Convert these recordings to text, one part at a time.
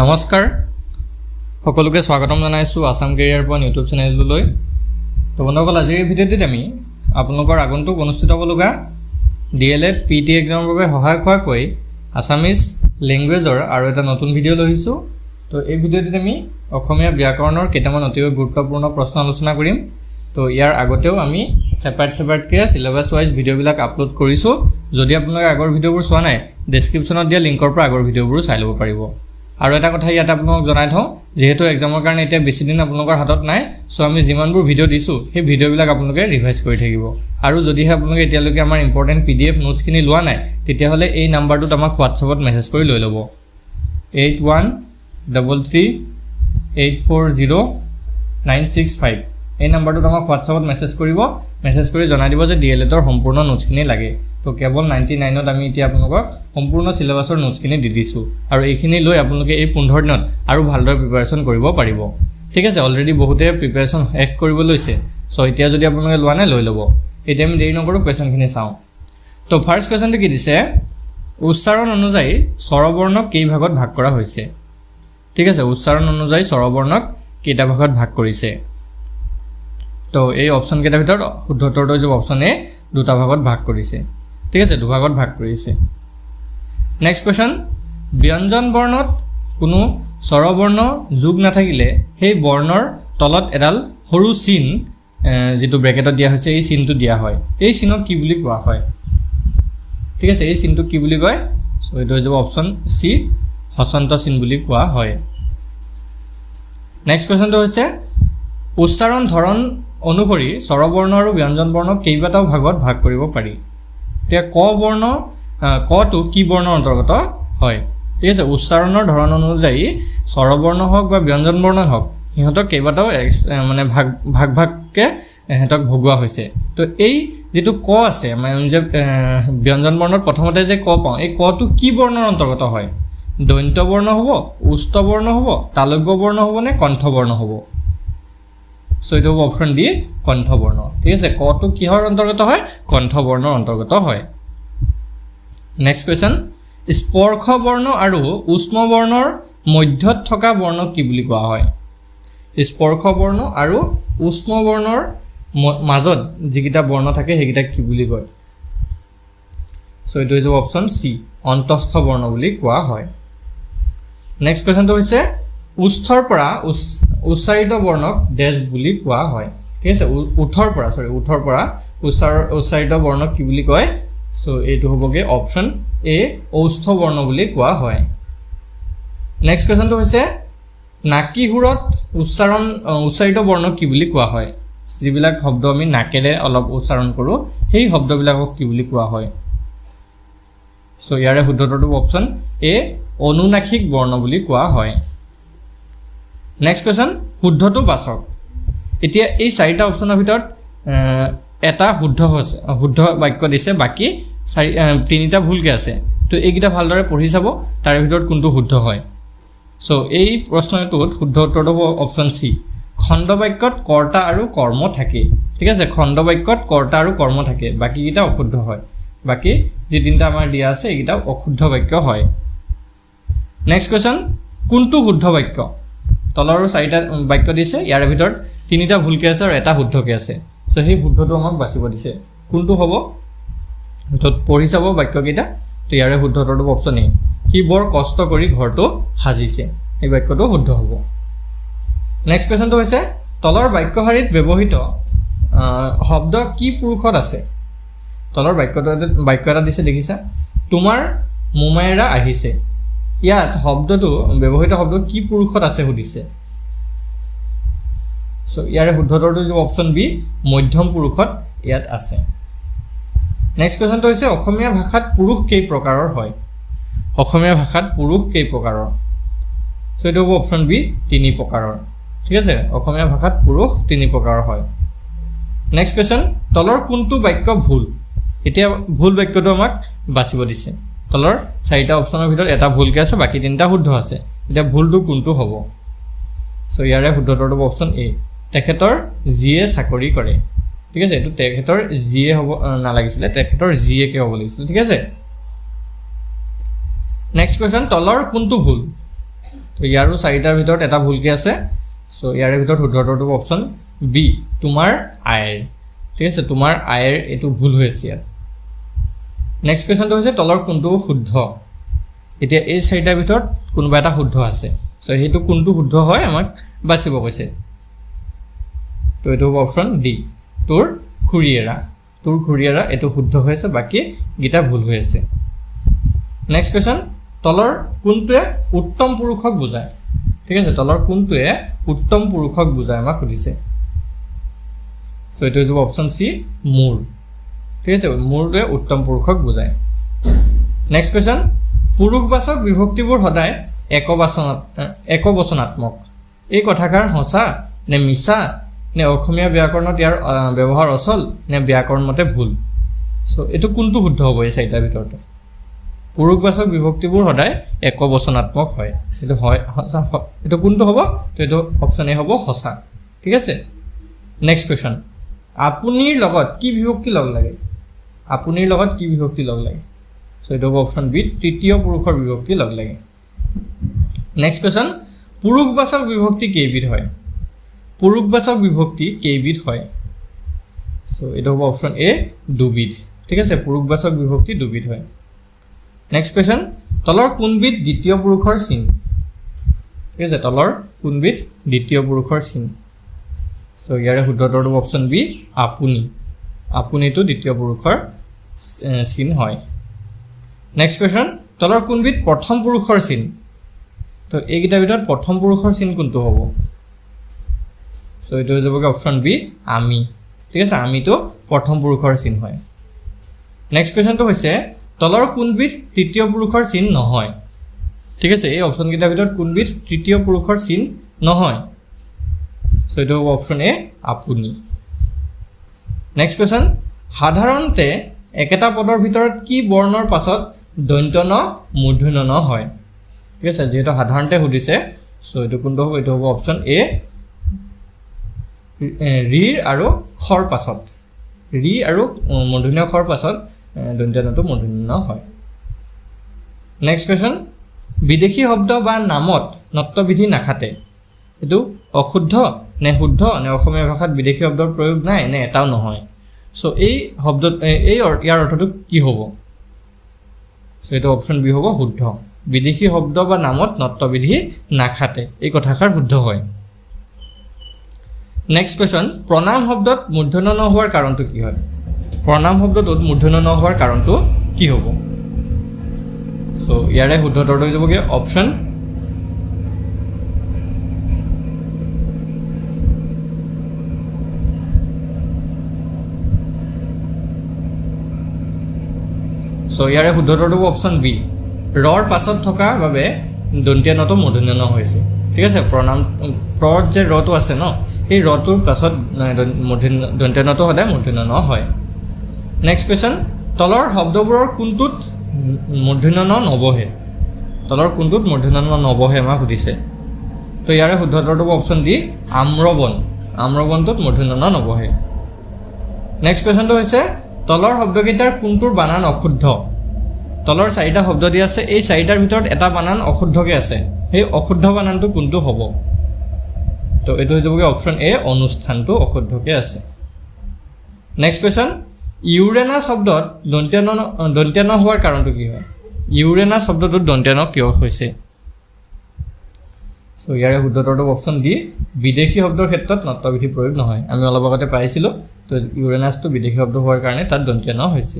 নমস্কাৰ। সকলোকে স্বাগতম জনাইছোঁ আছাম কেৰিয়াৰ পইণ্ট ইউটিউব চেনেলটোলৈ। তো বন্ধুসকল আজিৰ এই ভিডিঅ'টিত আমি আপোনালোকৰ আগন্তুক অনুষ্ঠিত হ'বলগা D L Ed P T এক্সামৰ বাবে সহায় হোৱাকৈ আছামিজ লেংগুৱেজৰ আৰু এটা নতুন ভিডিঅ' লৈ আহিছোঁ। তো এই ভিডিঅ'টিত আমি অসমীয়া ব্যাকৰণৰ কেইটামান অতিকৈ গুৰুত্বপূৰ্ণ প্ৰশ্ন আলোচনা কৰিম। তো ইয়াৰ আগতেও আমি ছেপাৰেট ছেপাৰেটকৈ চিলেবাছ ৱাইজ ভিডিঅ'বিলাক আপলোড কৰিছোঁ। যদি আপোনালোকে আগৰ ভিডিঅ'বোৰ চোৱা নাই ডেছক্ৰিপশ্যনত দিয়া লিংকৰ পৰা আগৰ ভিডিঅ'বোৰো চাই ল'ব পাৰিব। আৰু এটা কথা ইয়াত আপোনালোকক জনাই থওঁ যিহেতু এক্সামৰ কাৰণে এতিয়া বেছি দিন আপোনালোকৰ হাতত নাই চ' আমি যিমানবোৰ ভিডিঅ' দিছোঁ সেই ভিডিঅ'বিলাক আপোনালোকে ৰিভাইজ কৰি থাকিব। আৰু যদিহে আপোনালোকে এতিয়ালৈকে আমাৰ ইম্পৰ্টেণ্ট পি ডি এফ নোটছখিনি লোৱা নাই তেতিয়াহ'লে এই নাম্বাৰটোত আমাক হোৱাটছএপত মেছেজ কৰি লৈ ল'ব। Eight one double three eight four zero' nine six five এই নাম্বাৰটোত আমাক হোৱাটছএপত মেছেজ কৰিব মেছেজ কৰি জনাই দিব যে ডি এল এডৰ সম্পূৰ্ণ নোটছখিনি লাগে। তো কেৱল নাইণ্টি নাইনত আমি এতিয়া আপোনালোকক সম্পূৰ্ণ চিলেবাছৰ নোটছখিনি দি দিছোঁ। আৰু এইখিনি লৈ আপোনালোকে এই পোন্ধৰ দিনত আৰু ভালদৰে প্ৰিপেৰেশ্যন কৰিব পাৰিব। ঠিক আছে অলৰেডি বহুতে প্ৰিপেৰেশ্যন শেষ কৰিব লৈছে। চ' এতিয়া যদি আপোনালোকে লোৱা নাই, লৈ ল'ব। এতিয়া আমি দেৰি নকৰোঁ কুৱেশ্যনখিনি চাওঁ। তো ফাৰ্ষ্ট কুৱেশ্যনটো কি দিছে? উচ্চাৰণ অনুযায়ী স্বৰবৰ্ণক কেইভাগত ভাগ কৰা হৈছে? ঠিক আছে, উচ্চাৰণ অনুযায়ী স্বৰবৰ্ণক কেইটা ভাগত ভাগ কৰিছে? তো, এই অপশ্যনকেইটাৰ ভিতৰত শুদ্ধ উত্তৰটো যে অপশ্যন দুটা ভাগত ভাগ কৰিছে। ঠিক আছে দুভাগত ভাগ কৰিছে। নেক্সট কুৱেশ্যন ব্যঞ্জন বৰ্ণত কোনো স্বৰবৰ্ণ যোগ নাথাকিলে সেই বৰ্ণৰ তলত এডাল সৰু চিন যিটো ব্ৰেকেটত দিয়া হৈছে এই চিনটো দিয়া হয়। এই চিনক কি বুলি কোৱা হয়? ঠিক আছে এই চিনটোক কি বুলি কয়? চ' এইটো হৈ যাব অপশ্যন চি হচন্ত চিন বুলি কোৱা হয়। নেক্সট কুৱেশ্যনটো হৈছে উচ্চাৰণ ধৰণ অনুসৰি স্বৰবৰ্ণ আৰু ব্যঞ্জন বৰ্ণক কেইবাটাও ভাগত ভাগ কৰিব পাৰি। এতিয়া ক বৰ্ণ কটো কি বৰ্ণৰ অন্তৰ্গত হয়? ঠিক আছে, উচ্চাৰণৰ ধৰণ অনুযায়ী স্বৰবৰ্ণ হওক বা ব্যঞ্জন বৰ্ণ হওক, সিহঁতক কেইবাটাও মানে ভাগ ভাগ, ভাগকৈ সিহঁতক ভগোৱা হৈছে। তো এই যিটো ক আছে মানে যে ব্যঞ্জন বৰ্ণত প্ৰথমতে যে ক পাওঁ, এই কটো কি বৰ্ণৰ অন্তৰ্গত হয়? দন্ত্য বৰ্ণ হ'ব, উষ্ট বৰ্ণ হ'ব, তালব্য বৰ্ণ হ'ব নে কণ্ঠবৰ্ণ হ'ব? চ' এইটো হ'ব অপশ্যন ডি কণ্ঠবৰ্ণ। ঠিক আছে কটো কিহৰ অন্তৰ্গত হয়? কণ্ঠবৰ্ণৰ অন্তৰ্গত হয়। নেক্সট কুৱেশ্যন স্পৰ্শ বৰ্ণ আৰু উষ্ম বৰ্ণৰ মধ্যত থকা বৰ্ণক কি বুলি কোৱা হয়? স্পৰ্শ বৰ্ণ আৰু উষ্ম বৰ্ণৰ ম- মাজত যিকেইটা বৰ্ণ থাকে সেইকেইটাক কি বুলি কয়? চ' এইটো হৈ যাব অপশ্যন চি অন্তস্থ বৰ্ণ বুলি কোৱা হয়। নেক্সট কুৱেশ্যনটো হৈছে উষ্ঠৰ পৰা উচ- উচ্চাৰিত বৰ্ণক ডেছ বুলি কোৱা হয়। ঠিক আছে? উঠৰ পৰা চৰি উঠৰ পৰা উচ্চাৰ উচ্চাৰিত বৰ্ণক কি বুলি কয়? চ' এইটো হ'বগৈ অপশ্যন এ ঔষ্ঠ বৰ্ণ বুলি কোৱা হয়। নেক্সট কুৱেশ্যনটো হৈছে নাকীসুৰত উচ্চাৰণ উচ্চাৰিত বৰ্ণক কি বুলি কোৱা হয়? যিবিলাক শব্দ আমি নাকেৰে অলপ উচ্চাৰণ কৰোঁ সেই শব্দবিলাকক কি বুলি কোৱা হয়? চ' ইয়াৰে শুদ্ধটোতো অপশ্যন এ অনুনাসিক বৰ্ণ বুলি কোৱা হয়। নেক্সট কুৱেশ্যন শুদ্ধটো বাচক। এতিয়া এই চাৰিটা অপশ্যনৰ ভিতৰত এটা শুদ্ধ হৈছে শুদ্ধ বাক্য দিছে বাকী চাৰি তিনিটা ভুলকৈ আছে। তো এইকেইটা ভালদৰে পঢ়ি চাব তাৰে ভিতৰত কোনটো শুদ্ধ হয়। চ' এই প্ৰশ্নটোত শুদ্ধ উত্তৰটো হ'ব অপশ্যন চি খণ্ড বাক্যত কৰ্তা আৰু কৰ্ম থাকে। ঠিক আছে খণ্ড বাক্যত কৰ্তা আৰু কৰ্ম থাকে বাকীকেইটা অশুদ্ধ হয়। বাকী যি তিনিটা আমাৰ দিয়া আছে এইকেইটা অশুদ্ধ বাক্য হয়। নেক্সট কুৱেশ্যন কোনটো শুদ্ধ বাক্য? তলৰ চাৰিটা বাক্য দিছে ইয়াৰে ভিতৰত তিনিটা ভুলকৈ আছে আৰু এটা শুদ্ধকৈ আছে। চ' সেই শুদ্ধটো আমাক বাচিব দিছে। কোনটো হ'ব? তো পঢ়ি চাব বাক্যকেইটা তো ইয়াৰে শুদ্ধ উত্তৰটো অপশ্যন এ সি বৰ কষ্ট কৰি ঘৰটো সাজিছে। এই বাক্যটো শুদ্ধ হ'ব। নেক্সট কুৱেশ্যনটো হৈছে তলৰ বাক্য শাৰীত ব্যৱহৃত শব্দ কি পুৰুষত আছে? তলৰ বাক্যটো বাক্য এটা দিছে দেখিছা? তোমাৰ মোমায়েৰা আহিছে। ইয়াত শব্দটো ব্যৱহৃত শব্দ কি পুৰুষত আছে সুধিছে। চ' ইয়াৰে শুদ্ধটোৰটো যে অপশ্যন বি মধ্যম পুৰুষত ইয়াত আছে। নেক্সট কুৱেশ্যনটো হৈছে অসমীয়া ভাষাত পুৰুষ কেই প্ৰকাৰৰ হয়? অসমীয়া ভাষাত পুৰুষ কেই প্ৰকাৰৰ? চ' এইটো হ'ব অপশ্যন বি তিনি প্ৰকাৰৰ। ঠিক আছে? অসমীয়া ভাষাত পুৰুষ তিনি প্ৰকাৰৰ হয়। নেক্সট কুৱেশ্যন তলৰ কোনটো বাক্য ভুল? এতিয়া ভুল বাক্যটো আমাক বাচিব দিছে। তলৰ চাৰিটা অপশ্যনৰ ভিতৰত এটা ভুলকৈ আছে বাকী তিনিটা শুদ্ধ আছে। এতিয়া ভুলটো কোনটো হ'ব? চ' ইয়াৰে শুদ্ধটোৰ হ'ব অপশ্যন এ তেখেতৰ যিয়ে চাকৰি কৰে ঠিক আছে এইটো তেখেতৰ যিয়ে হ'ব নালাগিছিলে তেখেতৰ যিয়েকে হ'ব লাগিছিলে ঠিক আছে? নেক্সট কুৱেশ্যন তলৰ কোনটো ভুল? তো ইয়াৰো চাৰিটাৰ ভিতৰত এটা ভুলকৈ আছে? চ' ইয়াৰে ভিতৰত শুদ্ধটোৰ অপশ্যন বি তোমাৰ আইৰ ঠিক আছে তোমাৰ আইৰ এইটো ভুল হৈ আছে ইয়াত। নেক্সট কুৱেশ্যনটো হৈছে তলৰ কোনটো শুদ্ধ? এতিয়া এই চাৰিটাৰ ভিতৰত কোনোবা এটা শুদ্ধ আছে। চ' সেইটো কোনটো শুদ্ধ হয় আমাক বাচিব কৈছে। তো এইটো হ'ব অপশ্যন ডি তোৰ খুৰীয়েৰা। তোৰ খুৰীয়েৰা এইটো শুদ্ধ হৈ আছে বাকীকেইটা ভুল হৈ আছে। নেক্সট কুৱেশ্যন তলৰ কোনটোৱে উত্তম পুৰুষক বুজায়? ঠিক আছে তলৰ কোনটোৱে উত্তম পুৰুষক বুজায় আমাক সুধিছে। চ' এইটো হৈ যাব অপশ্যন চি মোৰ। ঠিক আছে মোৰটোৱে উত্তম পুৰুষক বুজায়। নেক্সট কুৱেশ্যন পুৰুষবাচক বিভক্তিবোৰ সদায় একবাচনাত একবচনাত্মক। এই কথাষাৰ সঁচা নে মিছা? নে অসমীয়া ব্যাকৰণত ইয়াৰ ব্যৱহাৰ অচল নে ব্যাকৰণ মতে ভুল? চ' এইটো কোনটো শুদ্ধ হ'ব এই চাৰিটাৰ ভিতৰতে? পুৰুষবাচক বিভক্তিবোৰ সদায় একবচনাত্মক হয়। এইটো হয় সঁচা এইটো কোনটো হ'ব? তো এইটো অপশ্যন এ হ'ব সঁচা। ঠিক আছে? নেক্সট কুৱেশ্যন আপুনিৰ লগত কি বিভক্তি লগ লাগে? আপুনিৰ লগত কি বিভক্তি লগ লাগে? চ' এইটো হ'ব অপশ্যন বি তৃতীয় পুৰুষৰ বিভক্তি লগ লাগে। নেক্সট কুৱেশ্যন পুৰুষবাচক বিভক্তি কেইবিধ হয়? পুৰুষবাচক বিভক্তি কেইবিধ হয়? চ' এইটো হ'ব অপশ্যন এ দুবিধ। ঠিক আছে পুৰুষবাচক বিভক্তি দুবিধ হয়। নেক্সট কুৱেশ্যন তলৰ কোনবিধ দ্বিতীয় পুৰুষৰ চিন? ঠিক আছে তলৰ কোনবিধ দ্বিতীয় পুৰুষৰ চিন? চ' ইয়াৰে শুদ্ধটোৰ অপশ্যন বি আপুনি। আপুনিটো দ্বিতীয় পুৰুষৰ চিন হয়। নেক্সট কুৱেশ্যন তলৰ কোনবিধ প্ৰথম পুৰুষৰ চিন? তো এইকেইটাৰ ভিতৰত প্ৰথম পুৰুষৰ চিন কোনটো হ'ব? চ' এইটো হৈ যাবগৈ অপশ্যন বি আমি। ঠিক আছে আমিটো প্ৰথম পুৰুষৰ চিন হয়। নেক্সট কুৱেশ্যনটো হৈছে, তলৰ কোনবিধ তৃতীয় পুৰুষৰ চিন নহয়? ঠিক আছে, এই অপশ্যনকেইটাৰ ভিতৰত কোনবিধ তৃতীয় পুৰুষৰ চিন নহয়? চ' এইটো হ'ব অপশ্যন এ আপুনি। নেক্সট কুৱেশ্যন সাধাৰণতে একেটা পদৰ ভিতৰত কি বৰ্ণৰ পাছত দন্ত্য ন মূৰ্ধন্য ন হয়? ঠিক আছে, যিহেতু সাধাৰণতে সুধিছে চ' এইটো কোনটো হ'ব? এইটো হ'ব অপশ্যন এ ৰিৰ আৰু খৰ পাছত। ৰি আৰু মূৰ্ধন্য খৰ পাছত দন্ত্য নটো মূৰ্ধন্য হয়। নেক্সট কুৱেশ্যন বিদেশী শব্দ বা নামত নত্ববিধি নাখাতে। এইটো অশুদ্ধ নে শুদ্ধ নে অসমীয়া ভাষাত বিদেশী শব্দৰ প্ৰয়োগ নাই নে এটাও নহয়। চ' এই শব্দত এ- এই ইয়াৰ অৰ্থটো কি হ'ব? চ' এইটো অপশ্যন বি হ'ব শুদ্ধ। বিদেশী শব্দ বা নামত নত্ববিধি নাখাতে। এই কথাষাৰ শুদ্ধ হয়। নেক্সট কুৱেশ্যন প্ৰণাম শব্দত মূৰ্ধন্য ন হোৱাৰ কাৰণটো কি হয়? প্ৰণাম শব্দটোত মূৰ্ধন্য ন হোৱাৰ কাৰণটো কি হ'ব? চ' ইয়াৰে শুদ্ধ উত্তৰটো হৈ যাবগৈ অপশ্যন চ' ইয়াৰে শুদ্ধ উত্তৰটো অপশ্যন বি ৰৰ পাছত থকা বাবে দন্তীয়া নটো মূৰ্ধন্য ন হৈছে। ঠিক আছে প্ৰণাম প্ৰত যে ৰটো আছে ন? সেই ৰটোৰ পাছত মূৰ্ধন্য দন্তীয়া নটো সদায় মূৰ্ধন্য ন হয়। নেক্সট কুৱেশ্যন তলৰ শব্দবোৰৰ কোনটোত মূৰ্ধন্য ন নবহে? তলৰ কোনটোত মূৰ্ধন্য ন নবহে আমাক সুধিছে। তো ইয়াৰে শুদ্ধ উত্তৰটো অপশ্যন ডি আম্ৰবন। আম্ৰবনটোত মূৰ্ধন্য ন নবহে নেক্সট কুৱেশ্যনটো হৈছে তলৰ শব্দকেইটাৰ কোনটোৰ বানান অশুদ্ধ? তলৰ চাৰিটা শব্দ দিয়া আছে এই চাৰিটাৰ ভিতৰত এটা বানান অশুদ্ধকৈ আছে। সেই অশুদ্ধ বানানটো কোনটো হ'ব? তো এইটো হৈ যাবগৈ অপশ্যন এ অনুষ্ঠানটো অশুদ্ধকৈ আছে। নেক্সট কুৱেশ্যন ইউৰেনাছ শব্দত দন্ত্যান দন্ত্যান হোৱাৰ কাৰণটো কি হয়? ইউৰেনাছ শব্দটোত দন্ত্যান কিয় হৈছে? চ' ইয়াৰে শুদ্ধটোৰটো অপশ্যন ডি বিদেশী শব্দৰ ক্ষেত্ৰত নত্ববিধি প্ৰয়োগ নহয়। আমি অলপ আগতে পাইছিলোঁ তো ইউৰেনাছটো বিদেশী শব্দ হোৱাৰ কাৰণে তাত দন্তীয় ন হৈছে।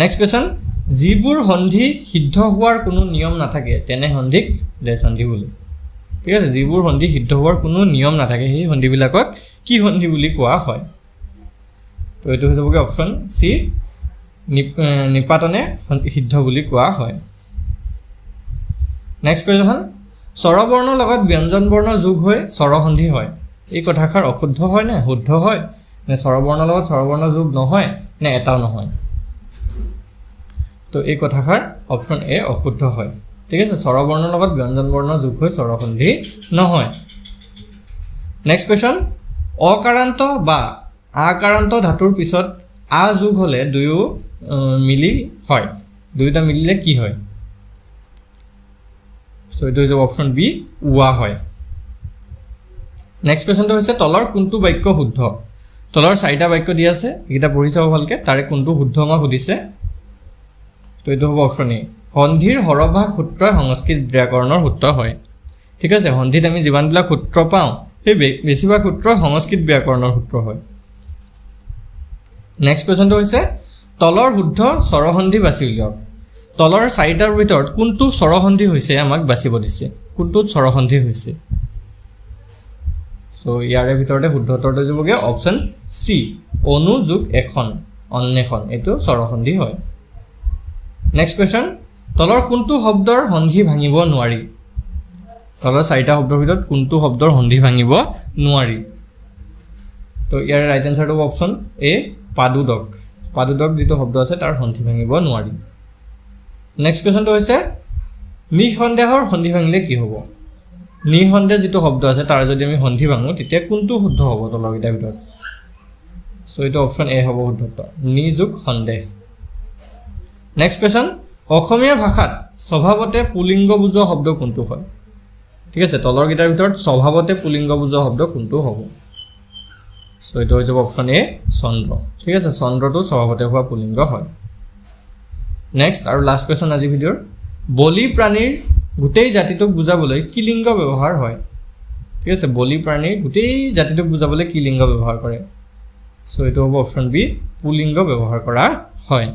নেক্সট কুৱেশ্যন যিবোৰ সন্ধি সিদ্ধ হোৱাৰ কোনো নিয়ম নাথাকে তেনে সন্ধিক ডেছ সন্ধি বোলে। ঠিক আছে যিবোৰ সন্ধি সিদ্ধ হোৱাৰ কোনো নিয়ম নাথাকে সেই সন্ধিবিলাকক কি সন্ধি বুলি কোৱা হয়? তো এইটো হৈ যাবগৈ অপশ্যন চি নিপাতনে সিদ্ধ বুলি কোৱা হয়। নেক্সট কুৱেশ্যন স্বৰবৰ্ণৰ লগত ব্যঞ্জন বৰ্ণ যোগ হৈ স্বৰসন্ধি হয়। এই কথাষাৰ অশুদ্ধ হয় নে শুদ্ধ হয়? নে স্বৰবৰ্ণৰ লগত স্বৰবৰ্ণ যোগ নহয় নে এটাও নহয়? তো এই কথাষাৰ অপশ্যন এ অশুদ্ধ হয়। ঠিক আছে স্বৰবৰ্ণৰ লগত ব্যঞ্জন বৰ্ণ যোগ হৈ স্বৰসন্ধি নহয়। নেক্সট কুৱেশ্যন অকাৰান্ত বা আকাৰান্ত ধাতুৰ পিছত আ যোগ হ'লে দুয়ো মিলি হয়। দুয়োটা মিলিলে কি হয়? চ' এইটো হৈ যাব অপশ্যন বি ৱা হয়। নেক্সট কুৱেশ্যনটো হৈছে তলৰ কোনটো বাক্য শুদ্ধ? তলৰ চাৰিটা বাক্য দি আছে সেইকেইটা পঢ়ি চাব ভালকৈ তাৰে কোনটো শুদ্ধ আমাক সুধিছে? তো এইটো হ'ব অপশ্যন এ সন্ধিৰ সৰভাগ সূত্ৰই সংস্কৃত ব্যাকৰণৰ সূত্ৰ হয়। ঠিক আছে সন্ধিত আমি যিমানবিলাক সূত্ৰ পাওঁ সেই বেছিভাগ সূত্ৰই সংস্কৃত ব্যাকৰণৰ সূত্ৰ হয়। নেক্সট কুৱেশ্যনটো হৈছে তলৰ শুদ্ধ স্বৰসন্ধি বাছি উলিয়াওক। তলৰ চাৰিটাৰ ভিতৰত কোনটো স্বৰসন্ধি হৈছে আমাক বাচিব দিছে? কোনটোত স্বৰসন্ধি হৈছে? চ' ইয়াৰে ভিতৰতে শুদ্ধ উত্তৰটো যাবগৈ অপশ্যন চি অনুযোগ এখন অন্বেষণ এইটো স্বৰসন্ধি হয়। নেক্সট কুৱেশ্যন তলৰ কোনটো শব্দৰ সন্ধি ভাঙিব নোৱাৰি? তলৰ চাৰিটা শব্দৰ ভিতৰত কোনটো শব্দৰ সন্ধি ভাঙিব নোৱাৰি? তো ইয়াৰ ৰাইট এনচাৰটো অপশ্যন এ পাদুদক। পাদুদক যিটো শব্দ আছে তাৰ সন্ধি ভাঙিব নোৱাৰি। নেক্সট কুৱেশ্যনটো হৈছে নিঃসন্দেহৰ সন্ধি ভাঙিলে কি হ'ব? নিঃসন্দেহ যিটো শব্দ আছে তাৰ যদি আমি সন্ধি ভাঙোঁ তেতিয়া কোনটো শুদ্ধ হ'ব তলৰকেইটাৰ ভিতৰত? চ' এইটো অপশ্যন এ হ'ব শুদ্ধ উত্তৰ। নিযোগ সন্দেহ। নেক্সট কুৱেশ্যন অসমীয়া ভাষাত স্বভাৱতে পুলিংগ বুজোৱা শব্দ কোনটো হয়? ঠিক আছে তলৰকেইটাৰ ভিতৰত স্বভাৱতে পুলিংগ বুজোৱা শব্দ কোনটো হ'ব? চ' এইটো হৈ যাব অপশ্যন এ চন্দ্ৰ। ঠিক আছে চন্দ্ৰটো স্বভাৱতে হোৱা পুলিংগ হয়। নেক্সট আৰু লাষ্ট কুৱেশ্যন আজি ভিডিঅ'ৰ। বলি প্ৰাণীৰ গোটেই জাতিটোক বুজাবলৈ কি লিংগ ব্যৱহাৰ হয়? ঠিক আছে বলি প্ৰাণীৰ গোটেই জাতিটোক বুজাবলৈ কি লিংগ ব্যৱহাৰ কৰে? চ' এইটো হ'ব অপশ্যন বি পুলিংগ ব্যৱহাৰ কৰা হয়।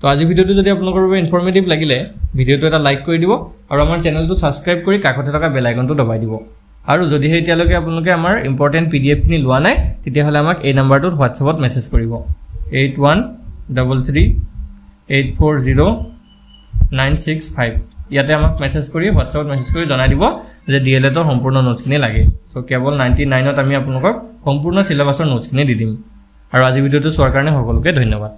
তো আজি ভিডিঅ'টো যদি আপোনালোকৰ বাবে ইনফৰ্মেটিভ লাগিলে ভিডিঅ'টো এটা লাইক কৰি দিব আৰু আমাৰ চেনেলটো ছাবস্ক্ৰাইব কৰি কাষতে থকা বেল আইকনটো দবাই দিব। আৰু যদিহে এতিয়ালৈকে আপোনালোকে আমাৰ ইম্পৰ্টেণ্ট পি ডি এফখিনি লোৱা নাই তেতিয়াহ'লে আমাক এই নাম্বাৰটোত হোৱাটছএপত মেছেজ কৰিব। Eight one double three eight four zero' nine six five ইয়াতে আমাক মেছেজ কৰি হোৱাটছএপত মেছেজ কৰি জনাই দিব যে ডি এল এডৰ সম্পূৰ্ণ নোটছখিনি লাগে। চ' কেৱল নাইণ্টি নাইনত আমি আপোনালোকক সম্পূৰ্ণ চিলেবাছৰ নোটছখিনি দি দিম। আৰু আজি ভিডিঅ'টো চোৱাৰ কাৰণে সকলোকে ধন্যবাদ।